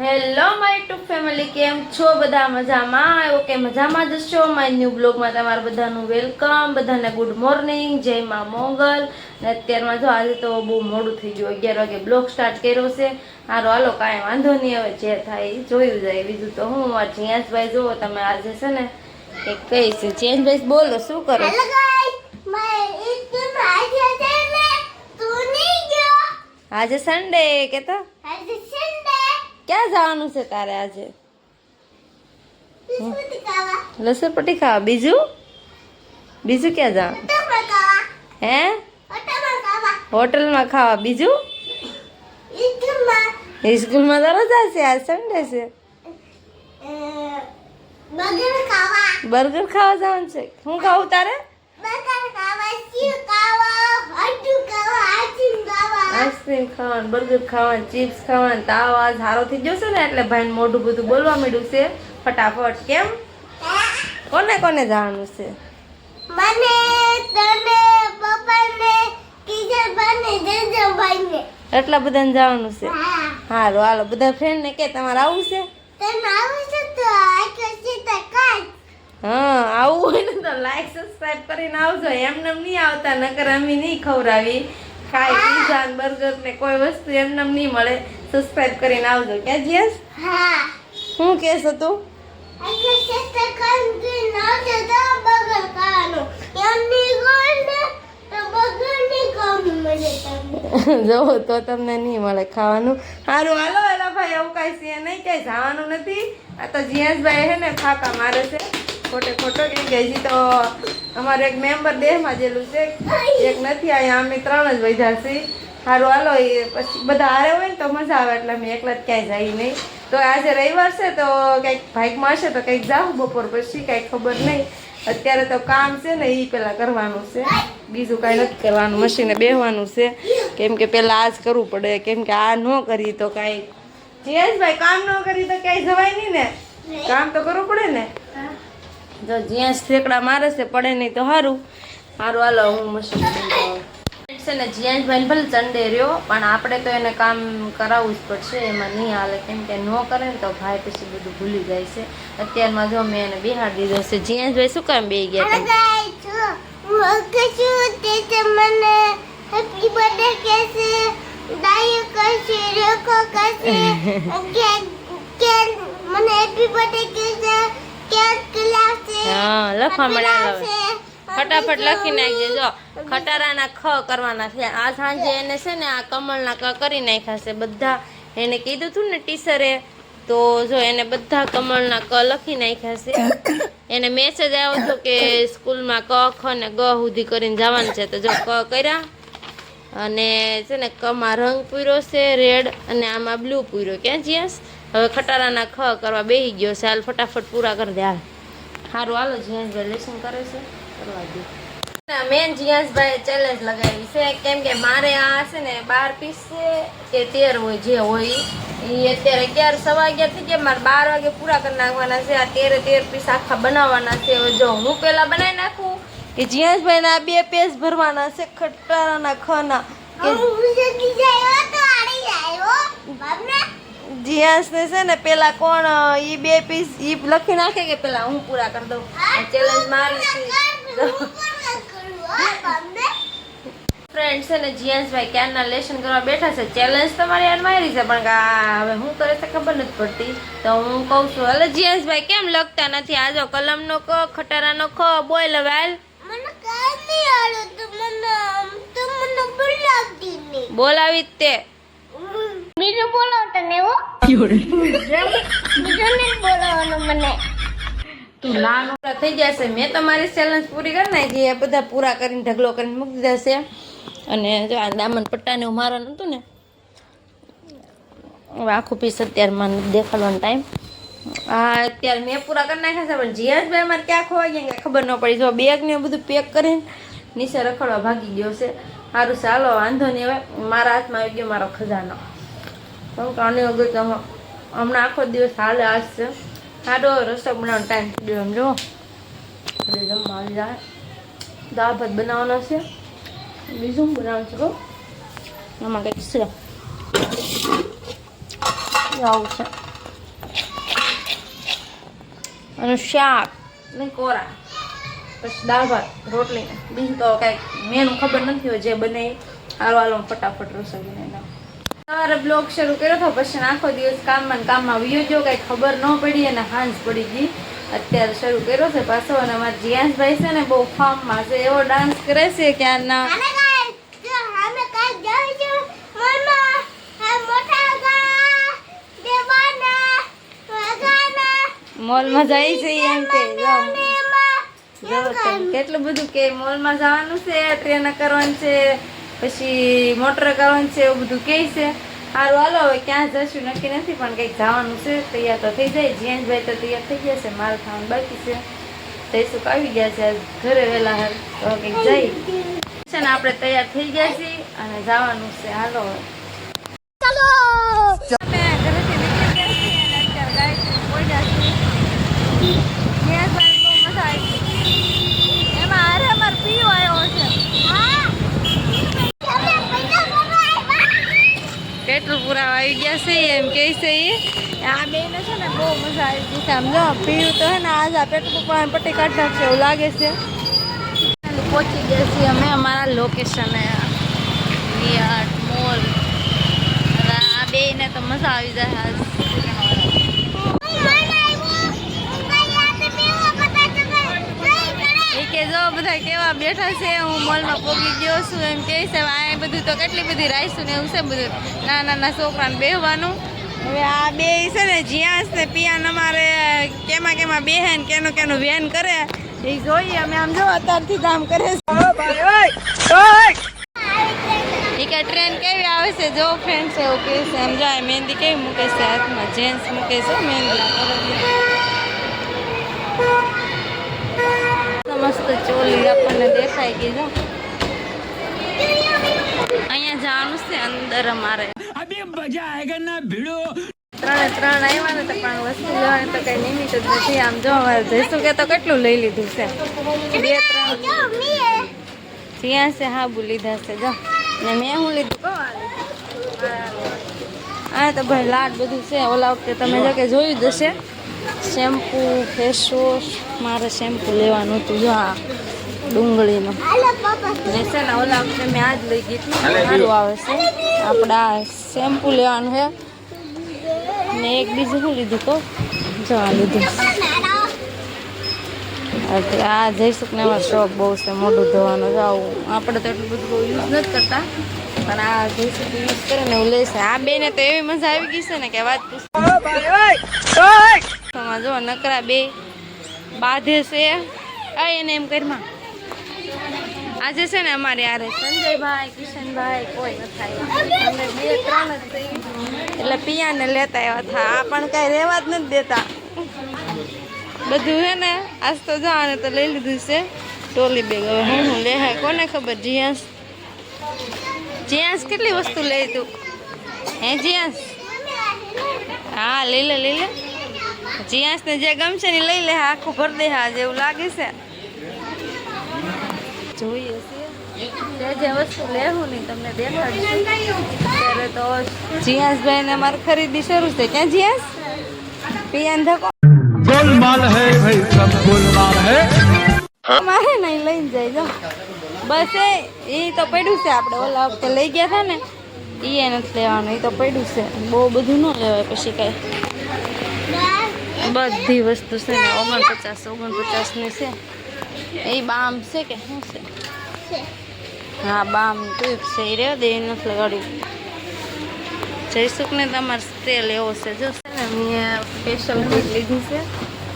Hello my took family કેમ છો? બધા મજામાં? ઓકે મજામાં જ છો? માય ન્યૂ બ્લોગમાં તમારું બધાનું વેલકમ બધાને ગુડ મોર્નિંગ જય માં મોગલ. ને અત્યારમાં જો આજે તો બહુ મોડું થઈ ગયું અગિયાર વાગે બ્લોગ સ્ટાર્ટ કર્યો છે. હારો હાલો કાંઈ વાંધો નહીં હવે જે થાય એ જોયું જાય. બીજું તો હું આ જિયાસભાઈ જુઓ તમે આજે છે ને એ કઈ છે. જિયાસભાઈ બોલો શું કરો આજે સન્ડે કેતા? આજે ક્યાં જવાનું છે તારે આજે? લસણપટ્ટી ખાવા. બીજું? બીજું ક્યાં જવાનું? હે? હોટલમાં ખાવા. બીજું? સ્કૂલમાં દરરોજ છે આજ સન્ડે છે. બર્ગર ખાવા. જવાનું છે. શું ખાવું તારે? બર્ગર ખાવા ખાવા આઈસ્ક્રીમ ખાવાનું બર્ગર ખાવાનું ચિપ્સ ખાવાનું તાવ આજ સારો થઈ જશે ને એટલે ભાઈને મોઢું બધું બોલવા માંડ્યું છે. ફટાફટ કેમ? કોને કોને જવાનું છે? મને તને પપ્પાને ટીચર બને જજો ભાઈને એટલા બધાને જવાનું છે? હા. હારું હાલો બધા ફ્રેન્ડને કે તમારે આવું છે? તને આવું છે તો આ કશી તો કાઢ હા આવું હોય ને તો લાઈક સબસ્ક્રાઇબ કરીને આવજો. એમને નહીં આવતા નકર અમે નહીં ખવડાવી. ખાય પીઝા ને બર્ગર ને કોઈ વસ્તુ એમને નહીં મળે. સબસ્ક્રાઇબ કરીને આવજો. ક્યાં જીએસ હા. શું કહેશ તું જવો તો તમને. નહીં મળે ખાવાનું. સારું હાલો એલા ભાઈ એવું કાંઈ છે નહીં ક્યાંય જવાનું નથી. આ તો જીએસભાઈ છે ને ફાકા મારે છે. ખોટે ખોટો કે હજી તો અમારે એક મેમ્બર દેહમાં જેલું છે. એક નથી અહીંયા અમે ત્રણ જ વધ્યા છીએ. સારું હાલો, એ પછી બધા હારે હોય ને તો મજા આવે, એટલે અમે એકલા જ ક્યાંય જઈ નહીં. તો આજે રવિવાર છે, તો કંઈક ભાઈકમાં હશે તો કંઈક જાઉં બપોર પછી, કાંઈ ખબર નહીં. અત્યારે તો કામ છે ને એ પેલા કરવાનું છે. બીજું કાંઈ નથી કરવાનું, મશીને બેહવાનું છે. કેમ કે પેલા આ જ કરવું પડે, કેમ કે આ ન કરી તો કાંઈ. જીએસભાઈ કામ ન કરી તો ક્યાંય જવાય નહીં ને? કામ તો કરવું પડે ને? જો જ્યાં ઠેકડા મારે છે પડે નહીં તો સારું સારું હાલો હું મશીન છે ને જીયાંશભાઈ ભલે ચંડે રહ્યો પણ આપણે તો એને કામ કરાવવું જ પડશે એમાં નહીં હાલે. કેમ કે ન કરે ને તો ભાઈ પછી બધું ભૂલી જાય છે. અત્યારમાં જો મેં એને બિહાડી દીધો છે. જીયાંશભાઈ શું કામ બે ગયા મને હેપી બર્થડે કહેશે ડાયો કહેશે રેખો કહેશે કે કે મને હેપી બર્થડે કહેશે. હા લખવા. ફટાફટ લખી નાખજે જો. ખટારાના ખ કરવાના છે. આ સાંજે એને છે ને આ કમળના ક કરી નાખ્યા છે. બધા એને કીધું હતું ને ટીચરે તો જો એને બધા કમળના ક લખી નાખ્યા છે. એને મેસેજ આવ્યો હતો કે સ્કૂલમાં ક ખ ને ગ સુધી કરીને જવાનું છે. તો જો ક કર્યા અને છે ને કમાં રંગ પૂર્યો છે રેડ અને આમાં બ્લુ પૂર્યો. ક્યાં જ્યાસ? હવે ખટારાના ખ કરવા બેસી ગયો છે. હાલ ફટાફટ પૂરા કરી દે હાલ. સારું હાલો જીયાસભાઈ લેસન કરે છે. કરવા દે. મેન જીયાસભાઈ ચેલેન્જ લગાવી છે. કેમ કે મારે આ છે ને બાર પીસ છે કે તેર હોય જે હોય એ અત્યારે અગિયાર સવા અગિયાર થઈ ગયા. મારે બાર વાગે પૂરા કરી નાખવાના છે. આ તેરે તેર પીસ આખા બનાવવાના છે. હવે જો હું પહેલાં બનાવી નાખું કે જીયાસભાઈ ના બે પેજ ભરવાના છે ખટારાના ખના. કે હું જલ્દી જાય તો આડી જાય બાબના જીયાસને છે ને પેલા કોણ ઈ બે પીસ ઈ લખી નાખે કે પેલા હું પૂરા કરી દઉં? ચેલેન્જ મારી છે. ફ્રેન્ડ છે ને જીયાસભાઈ ક્યારના લેશન કરવા બેઠા છે? ચેલેન્જ તમારી યાર મારી છે પણ હવે હું કરે છે ખબર નથી પડતી. તો હું કહું છું એટલે જીયાસભાઈ કેમ લખતા નથી? આ જો કલમનો ક ખટારાનો ખ બોલ હવે હાલ. બોલાવી તે. બીજું બોલો તને હો. બીજું નહીં બોલાવવાનું મને. તું નાનો થઈ જશે. મેં તમારી ચેલેન્જ પૂરી કરી નાખી. એ બધા પૂરા કરીને ઢગલો કરીને મૂકી દેશે. અને જો આ દામન પટ્ટાને મારવાનું હતું ને હવે આખું પીસ અત્યારે મને દેખાડવાનો ટાઈમ હા અત્યારે મેં પૂરા કરી નાખ્યા છે પણ જીયાસભાઈ અમારે ક્યાં ખોવાઈ ગયા કે ખબર ન પડી. જો બેગ ને બધું પેક કરીને નીચે રખડવા ભાગી ગયો છે. સારું ચાલો વાંધો નહીં હવે. મારા હાથમાં આવી ગયો મારો ખજાનો. કેમ કે આની વગર તો હમણાં આખો દિવસ હાલે છે. સારો રસ્તો બનાવવાનો ટાઈમ થઈ ગયો એમ જો. એટલે જમવા જાય. દાળ ભાત બનાવવાનો છે. બીજું બનાવવાનું છે કહું એમાં કંઈક છે. આવું છે. અને શાક ને કોરા. પછી દાળ ભાત, રોટલી. બીજું તો કાંઈક મેનું ખબર નથી હોય જે બને. હાલો હાલો ફટાફટ રસોઈ બનાવી નાખું. સવારે બ્લોગ શરૂ કર્યો હતો પછી આખો દિવસ કામમાં કામમાં વિયો ગયો કાંઈ ખબર ન પડી અને હાંસ પડી ગઈ. અત્યારે શરૂ કર્યો છે પાછો અને અમારા જીયાસભાઈ છે ને બહુ ફાર્મમાં છે એવો ડાન્સ કરે છે કે આના મોલમાં જાય છે એમ કે કેટલું બધું કે મોલમાં જવાનું છે ટ્રેન કરવાનું છે પછી મોટર કરવાનું છે, એવું બધું કહે છે. સારું હાલો, હવે ક્યાં જશું? નક્કી નથી, પણ કંઈક જવાનું છે. તૈયાર તો થઈ જાય. જીએનભાઈ તો તૈયાર થઈ ગયા છે. મારે ખાવાનું બાકી છે. જઈશું આવી ગયા છે. ઘરે વહેલા હાલ. તો કંઈક જઈ છે ને, આપણે તૈયાર થઈ ગયા છીએ અને જવાનું છે. હાલો હવે ચાલો અમે ઘરેથી નીકળી ગયા છીએ અને અત્યારે ગાયત્રી પહોંચ્યા છીએ જીએનભાઈ બહુ મજા આવી એમાં અરે અમારે પીઓ આવ્યો છે હા તમે પૈસા ભરવા આવ્યા? પેટ્રોલ પુરાવા આવી ગયા છે, એમ કહે છે એ. આ બેને છે ને બહુ મજા આવી ગઈ છે, આમ પીવું તો હે ને આજ આ પેટ્રોલ પણ પટ્ટી કાઢ નાખશે એવું લાગે છે. પહોંચી ગયા છીએ અમે અમારા લોકેશને વિયાટ મોલ. આ બેને તો મજા આવી જાય આજ એ કે જો બધા કેવા બેઠા છે હું મોલમાં પોગી ગયો છું એમ કહે છે આ બધું તો કેટલી બધી રાઈશું ને એવું છે બધું. નાના નાના છોકરાને બેહવાનું. હવે આ બે છે ને જ્યાં ને પિયાન અમારે કેમાં કેમાં બેહે ને કેનું કેનું વેન કરે. એ જોઈએ અમે આમ જો અત્યારથી કામ કરે છે. ટ્રેન કેવી આવે છે? જો ફ્રેન્ડ્સ એવું કહે છે એમ જાય મહેંદી કેવી મૂકે છે હાથમાં જેન્ટ્સ મૂકે છે મહેંદી. મસ્ત ચોલી આપણને દેખાઈ ગઈ જો અહીંયા જવાનું છે અંદર અમારે ત્રણે ત્રણ આવ્યા ને તો પણ વસ્તુ લેવાની તો કઈ નિમિત્ત જ નથી આમ જો અમારે જઈશું કે તો કેટલું લઈ લીધું છે બે ત્રણ જ્યાં છે હાબુ લીધા છે જો ને મેં હું લીધું કહો આ તો ભાઈ લાડ બધું છે ઓલા વખતે તમે જો કે જોયું જ હશે શેમ્પુ ફેસ વોશ મારે શેમ્પુ લેવાનું હતું. જો આ ડુંગળીનું છે ને ઓલા વખતે મેં આજ લઈ ગઈ હતી. સારું આવે છે. આપણે આ શેમ્પુ લેવાનું છે ને એક બીજું શું લીધું તો? જો આ લીધું. આ જઈશું ને એમાં શોખ બહુ છે મોઢું ધોવાનું. જો આવું આપણે તો એટલું બધું બહુ યુઝ નથી કરતા. પણ આ જઈશું યુઝ કરે ને એવું લેશે. આ બેને તો એવી મજા આવી ગઈ છે ને કે વાત પૂછો. જો નકરા બે બાંધે છે. એને એમ ઘરમાં આજે છે ને અમારે યારે સંજયભાઈ કિશનભાઈ કોઈ નથી અમે બે ત્રણ જ થઈ એટલે પિયાને લેતા આવ્યા હતા. આ પણ કાંઈ રહેવા જ નથી દેતા. બધું હે ને આજ તો જવાને તો લઈ લીધું છે. Trolley bag. હવે હું હું લે કોને ખબર? જીયાસ? જ્યાંસ કેટલી વસ્તુ લઈ તું? હે જીયાસ હા લઈ લે લઈ લે. જ્યાંસને જે ગમશે ને લઈ લે આખું ભર દે હા જેવું લાગે છે. જોઈએ છે. જે વસ્તુ લેવું નહીં તમને દેખાડું ત્યારે તો જીયાસભાઈ ને અમારે ખરીદી શરૂ છે ક્યાં જીયાસ પિયાન મારે નહીં લઈને જાય જાઓ બસ એ તો પડ્યું છે. આપણે ઓલા વખતે લઈ ગયા હતા ને એ નથી લેવાનું, એ તો પડ્યું છે. બહુ બધું ન લેવાય પછી કાંઈ. બધી વસ્તુ છે ને, ઓગણપચાસ ઓગણપચાસની છે. એ બામ છે કે શું છે? હા, બામ ટ્યુબ છે. એ રહ્યો દે, એ નથી લગાડ્યું. જયસુખ ને તમારે તેલ લેવો છે. જો છે ને, મેં સ્પેશિયલ કીટ લીધી છે.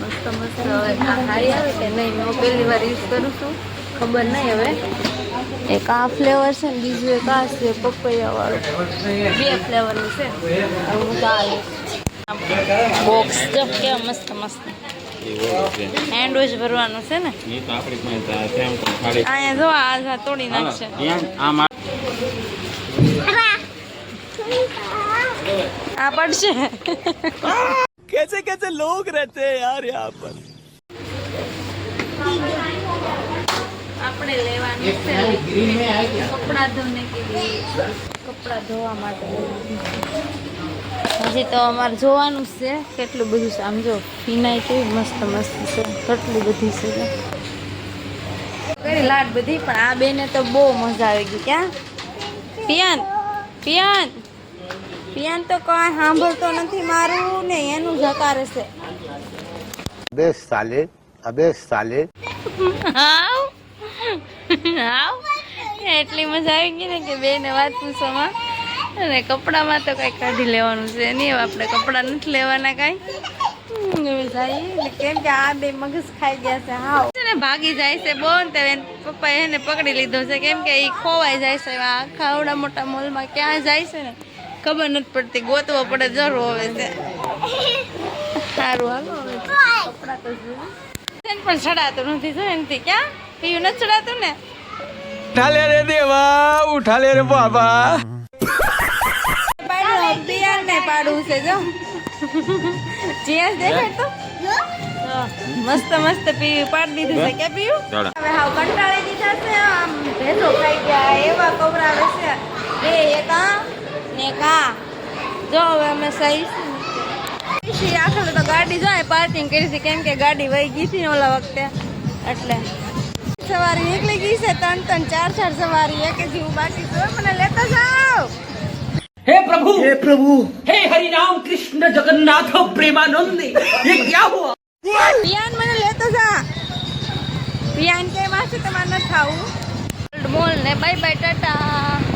મસ્ત મસ્ત હવે આ સારી આવે કે નહીં, હું પહેલી વાર યુઝ કરું છું. ખબર નહીં હવે. એક આ ફ્લેવર છે ને, બીજું એક આ છે પપૈયા વાળું બે ફ્લેવરનું છે બોક્સ જો કેવા મસ્ત મસ્ત. હેન્ડવોશ ભરવાનું છે ને? અહીંયા જો, આ તોડી નાખશે. આ પડશે. કેસે કેસે લોગ રહેતે યાર યહાં પર. पर આપણે લેવાની છે કપડા ધોને કે લીએ કપડા ધોવા માટે લેવાની. હજી તો અમારે જોવાનું જ છે કેટલું બધું છે આમ જો ફીનાઈ કેવી મસ્ત મસ્ત છે કેટલી બધી છે જો. કરી લાટ બધી પણ આ બેને તો બહુ મજા આવી ગઈ ક્યાં પિયાન પિયાન પિયાન તો કાંઈ સાંભળતો નથી મારું ને એનું જકારે છે अबे साले अबे साले હાવ હાવ એટલી મજા આવી ગઈ ને કે બેને વાત પૂછવામાં. અને કપડામાં તો કંઈ કાઢી લેવાનું છે. નહીં આપણે કપડાં નથી લેવાના કાંઈ. જાય કેમ કે આ બે મગજ ખાઈ ગયા છે. હાવ. છે ને, ભાગી જાય છે બોન. તે પપ્પાએ એને પકડી લીધો છે. કેમ કે એ ખોવાઈ જાય છે. આખા આવડા મોટા મોલમાં ક્યાં જાય છે ને, ખબર નથી પડતી. ગોતવો પડે જરૂર હવે છે. સારું, હાલો, હવે કપડાં તો જોઈએ પણ ચડાતું નથી જો એનથી. ક્યાં? પીયું નથી ચડાતું ને उठा ले रे देवा उठा ले रे बाबा પાડું બિયાર ને પાડવું છે જો જીયાસ દેખાય તો જો તો મસ્ત મસ્ત પીયું પાડી દીધું છે કે પીયું ચાલો. હવે હાવ કંટાળી દીધા છે આમ ભેંસો ખાઈ ગયા એવા કવરાવે છે બે એક આ ને એક આ જો હવે અમે સહી છીએ આખરે તો ગાડી જાય પાર્કિંગ કરી છે કેમ કે ગાડી વહી ગઈ હતી ને ઓલા વખતે એટલે સવારી નીકળી ગઈ છે ત્રણ ત્રણ ચાર ચાર સવારી એક જ હું બાકી છું મને લેતા જાઓ हे प्रभु हे प्रभु हे हरि राम कृष्ण जगन्नाथ प्रेमानंद ये क्या हुआ પિયાન મને લેતો જા પિયાન કે માસે તમારે ન ખાવું મોલ ને બાય બાય ટાટા